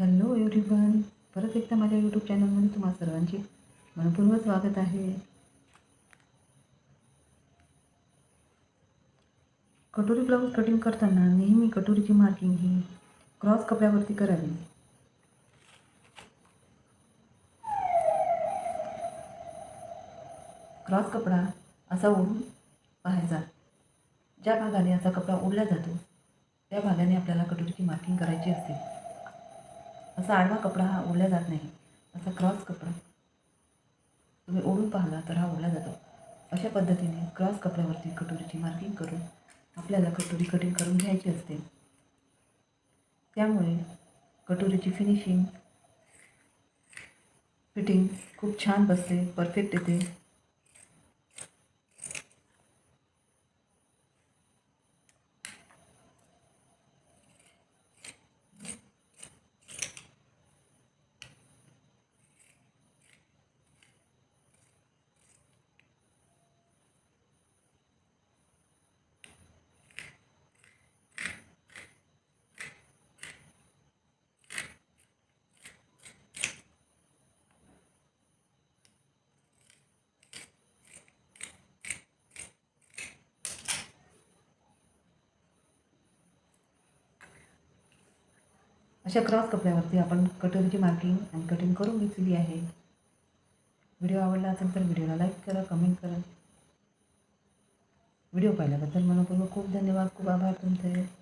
Hello everyone परत एकदा माझ्या यूट्यूब चॅनलमध्ये तुम्हा सर्वांचे मनपूर्वक स्वागत आहे. कटोरी ब्लाऊज कटिंग करताना नेहमी कटोरीची मार्किंग ही क्रॉस कपड्यावरती करावी. क्रॉस कपडा असा ओढून पाहायचा ज्या भागाने असा कपडा ओढला जातो त्या भागाने आपल्याला कटोरीची मार्किंग करायची असते. असा आडवा कपडा हा ओढला जात नाही. असा क्रॉस कपडा. तुम्ही ओढून पाहिला तर हा ओढला जातो. अशा पद्धतीने क्रॉस कपड्यावरती कटोरीची मार्किंग करून आपल्याला कटोरी कटिंग करून घ्यायची असते. त्यामुळे कटोरीची फिनिशिंग फिटिंग खूप छान बसते परफेक्ट येते. अशा क्रॉस कपड्यावरती आपण कटोरीची मार्किंग आणि कटिंग करून घेतलेली आहे. व्हिडिओ आवडला असेल तर व्हिडिओला लाईक करा कमेंट करा. व्हिडिओ पाहिल्याबद्दल मनपूर्वक खूप धन्यवाद खूप आभार तुमचे.